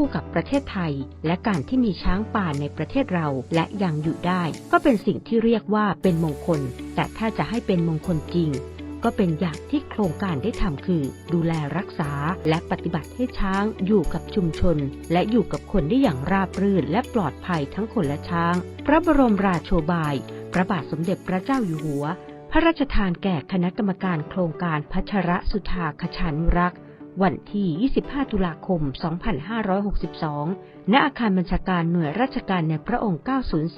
คู่กับประเทศไทย และการที่มีช้างป่าในประเทศเราและยังอยู่ได้ ก็เป็นสิ่งที่เรียกว่าเป็นมงคล แต่ถ้าจะให้เป็นมงคลจริง ก็เป็นอย่างที่โครงการได้ทำคือ ดูแลรักษาและปฏิบัติให้ช้างอยู่กับชุมชน และอยู่กับคนได้อย่างราบรื่นและปลอดภัยทั้งคนและช้าง พระบรมราโชบาย พระบาทสมเด็จพระเจ้าอยู่หัว พระราชทานแก่คณะกรรมการโครงการพัชระสุธาคชานุรักษ์ วันที่ 25 ตุลาคม 2562 ณ อาคารบัญชาการหน่วยราชการในพระองค์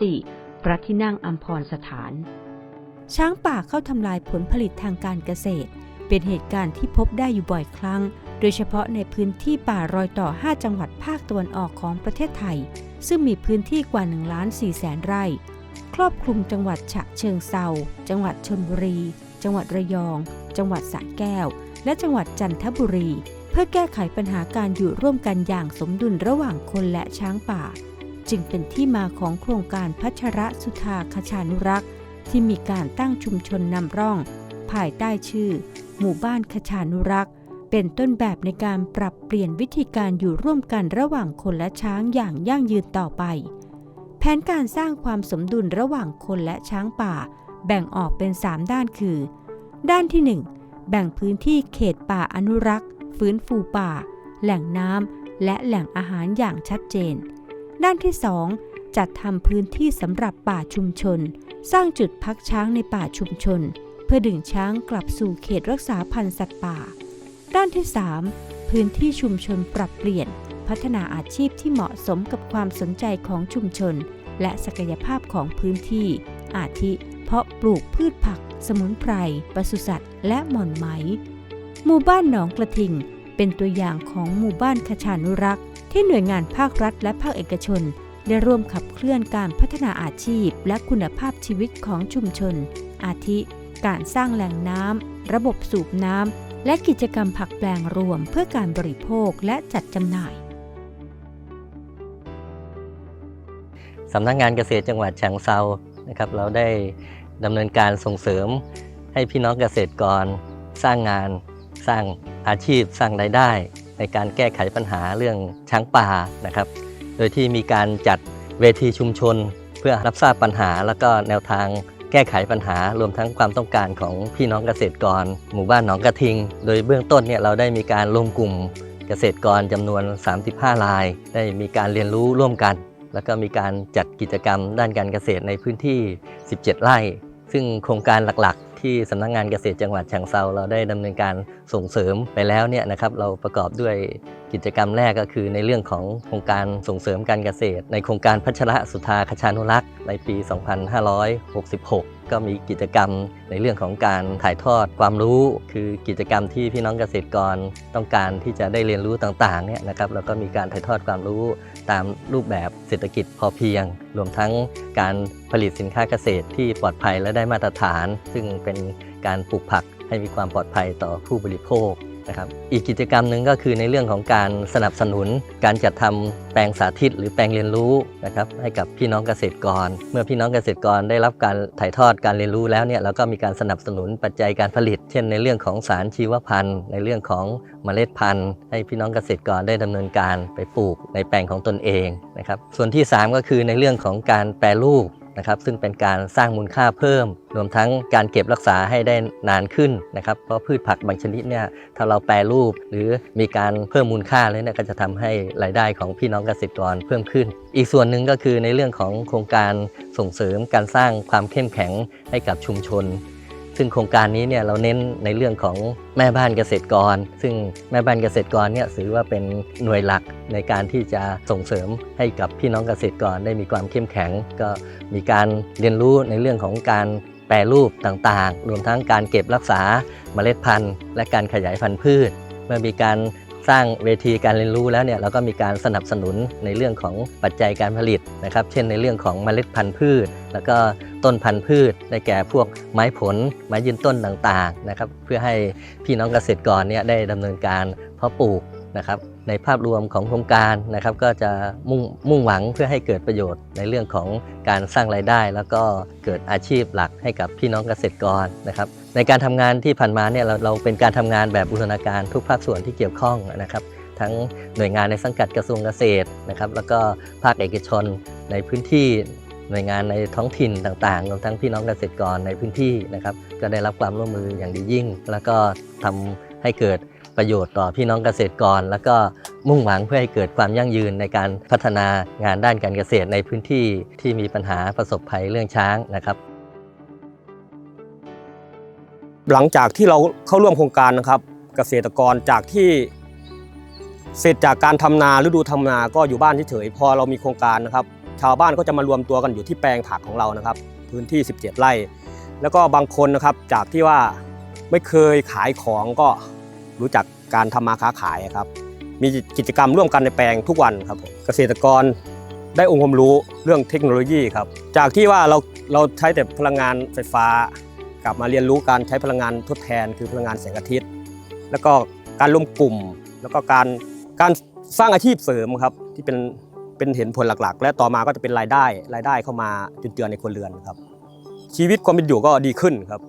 904 พระที่นั่งอัมพรสถาน ช้างป่าเข้าทำลายผลผลิตทางการเกษตร เป็นเหตุการณ์ที่พบได้อยู่บ่อยครั้ง โดยเฉพาะในพื้นที่ป่ารอยต่อ 5 จังหวัดภาคตะวันออกของประเทศไทย ซึ่งมีพื้นที่กว่า1ล้าน4แสนไร่ ครอบคลุมจังหวัดฉะเชิงเซาจังหวัดชนบุรี จังหวัดระยอง จังหวัดสระแก้ว และจังหวัดจันทบุรี เพื่อแก้ไขปัญหาการอยู่ร่วมกันอย่างสมดุลระหว่างคนและช้างป่า จึงเป็นที่มาของโครงการพัชระสุธาคชานุรักษ์ ที่มีการตั้งชุมชนนำร่อง ภายใต้ชื่อ หมู่บ้านคชานุรักษ์ เป็นต้นแบบในการปรับเปลี่ยนวิธีการอยู่ร่วมกันระหว่างคนและช้างอย่างยั่งยืนต่อไป แผนการสร้างความสมดุลระหว่างคนและช้างป่า แบ่งออกเป็น 3 ด้านคือ ด้านที่ 1 แบ่งพื้นที่เขตป่าอนุรักษ์ ฟื้นฟูป่า แหล่งน้ำและแหล่งอาหารอย่างชัดเจน ด้านที่ 2 จัดทำพื้นที่สำหรับป่าชุมชน สร้างจุดพักช้างในป่าชุมชน เพื่อดึงช้างกลับสู่เขตรักษาพันธุ์สัตว์ป่า ด้านที่ 3 พื้นที่ชุมชนปรับเปลี่ยน พัฒนาอาชีพที่เหมาะสมกับความสนใจของชุมชน และศักยภาพของพื้นที่ อาทิ เพาะปลูกพืชผัก สมุนไพรปศุสัตว์ และหม่อนไหม หมู่บ้านหนองกระทิง เป็นตัวอย่างของหมู่บ้านคชานุรักษ์ ที่หน่วยงานภาครัฐและภาคเอกชน ได้ร่วมขับเคลื่อนการพัฒนาอาชีพ และคุณภาพชีวิตของชุมชน อาทิ การสร้างแหล่งน้ำระบบสูบน้ำและกิจกรรมผักแปลงรวมเพื่อการบริโภคและจัดจำหน่ายสำนักงานเกษตรจังหวัดฉะเชิงเซานะครับ เราได้ ดำเนินการส่งเสริม ให้พี่น้องเกษตรกร สร้างงาน สร้างอาชีพ สร้างรายได้ ในการแก้ไขปัญหาเรื่องช้างป่านะครับ โดยที่มีการจัดเวทีชุมชน เพื่อรับทราบปัญหา แล้วก็แนวทางแก้ไขปัญหารวมทั้งความต้องการของพี่น้องเกษตรกร หมู่บ้านหนองกระทิง โดยเบื้องต้นเนี่ยเราได้มีการรวมกลุ่มเกษตรกรจำนวน 35 ราย ได้มีการเรียนรู้ร่วมกัน แล้วก็มีการจัดกิจกรรมด้านการเกษตรในพื้นที่ 17 ไร่ ซึ่งโครงการหลักๆ ที่สำนักงานเกษตรจังหวัดฉะเชิงเซาเราได้ดำเนินการส่งเสริมไปแล้วเนี่ยนะครับเราประกอบด้วยกิจกรรมแรกก็คือในเรื่องของโครงการส่งเสริมการเกษตร ในโครงการพัชระสุธาคชานุรักษ์ในปี 2566 ก็มีกิจกรรมในเรื่องของการถ่ายทอดความรู้ คือกิจกรรมที่พี่น้องเกษตรกรต้องการที่จะได้เรียนรู้ต่างๆเนี่ยนะครับแล้วก็มีการถ่ายทอดความรู้ตามรูปแบบเศรษฐกิจพอเพียง รวมทั้งการผลิตสินค้าเกษตรที่ปลอดภัยและได้มาตรฐาน ซึ่งเป็นการปลูกผักให้มีความปลอดภัยต่อผู้บริโภค นะครับอีกกิจกรรมหนึ่งก็คือในเรื่องของการสนับสนุน การจัดทำแปลงสาธิต หรือแปลงเรียนรู้นะครับให้กับพี่น้องเกษตรกร เมื่อพี่น้องเกษตรกรได้รับการถ่ายทอดการเรียนรู้แล้วเนี่ยเราก็มีการสนับสนุนปัจจัยการผลิต เช่น ในเรื่องของสารชีวพันธุ์ ในเรื่องของเมล็ดพันธุ์ ให้พี่น้องเกษตรกรได้ดำเนินการไปปลูกในแปลงของตนเองนะครับส่วนที่ 3 ก็คือในเรื่องของการแปรรูป นะครับ ซึ่งเป็นการสร้างมูลค่าเพิ่ม รวมทั้งการเก็บรักษาให้ได้นานขึ้นนะครับ เพราะพืชผักบางชนิดเนี่ยถ้าเราแปรรูป หรือมีการเพิ่มมูลค่าเลยเนี่ยก็จะทำให้รายได้ของพี่น้องเกษตรกรเพิ่มขึ้น อีกส่วนหนึ่งก็คือในเรื่องของโครงการส่งเสริมการสร้างความเข้มแข็งให้กับชุมชน ซึ่งโครงการนี้เนี่ยเราเน้นในเรื่องของแม่บ้านเกษตรกร ซึ่งแม่บ้านเกษตรกรเนี่ยถือว่าเป็นหน่วยหลักในการที่จะส่งเสริมให้กับพี่น้องเกษตรกรได้มีความเข้มแข็ง ก็มีการเรียนรู้ในเรื่องของการแปรรูปต่างๆ รวมทั้งการเก็บรักษาเมล็ดพันธุ์ และการขยายพันธุ์พืช เมื่อมีการ สร้างเวทีการเรียนรู้แล้วเนี่ยเราก็มีการสนับสนุนในเรื่องของปัจจัยการผลิตนะครับ เช่นในเรื่องของเมล็ดพันธุ์พืช แล้วก็ต้นพันธุ์พืช ได้แก่พวกไม้ผล ไม้ยืนต้นต่างๆนะครับ เพื่อให้พี่น้องเกษตรกรเนี่ยได้ดำเนินการเพาะปลูก นะครับในภาพรวมของโครงการนะครับก็จะมุ่งมุ่งหวังเพื่อให้เกิดประโยชน์ในเรื่องของการสร้างรายได้ แล้วก็เกิดอาชีพหลักให้กับพี่น้องเกษตรกรนะครับในการทำงานที่ผ่านมาเนี่ยเราเราเป็นการทำงานแบบบูรณาการทุกภาคส่วนที่เกี่ยวข้องนะครับ ทั้งหน่วยงานในสังกัดกระทรวงเกษตรนะครับแล้วก็ภาคเอกชนในพื้นที่หน่วยงานในท้องถิ่นต่างๆรวมทั้งพี่น้องเกษตรกรในพื้นที่นะครับก็ได้รับความร่วมมืออย่างดียิ่ง แล้วก็ทำให้เกิด ประโยชน์ต่อพี่น้องเกษตรกร แล้วก็มุ่งหวังเพื่อให้เกิดความยั่งยืนในการพัฒนางานด้านการเกษตรในพื้นที่ที่มีปัญหาประสบภัยเรื่องช้างนะครับ หลังจากที่เราเข้าร่วมโครงการนะครับเกษตรกรจากที่เสร็จจากการทำนาฤดูทำนาก็อยู่บ้านเฉยๆพอเรามีโครงการนะครับ ชาวบ้านก็จะมารวมตัวกันอยู่ที่แปลงผักของเรานะครับ พื้นที่ 17 ไร่ แล้วก็บางคนนะครับจากที่ว่าไม่เคยขายของก็ รู้จักการทำมาค้าขายครับ มีกิจกรรมร่วมกันในแปลงทุกวันครับ เกษตรกรได้องค์ความรู้เรื่องเทคโนโลยีครับ จากที่ว่าเราเราใช้แต่พลังงานไฟฟ้า กลับมาเรียนรู้การใช้พลังงานทดแทน คือพลังงานแสงอาทิตย์ แล้วก็การร่วมกลุ่ม แล้วก็การการสร้างอาชีพเสริมครับที่เป็นเป็นเห็นผลหลักๆ และต่อมาก็จะเป็นรายได้รายได้เข้ามาจุนเจือในครัวเรือนครับ ชีวิตความเป็นอยู่ก็ดีขึ้นครับ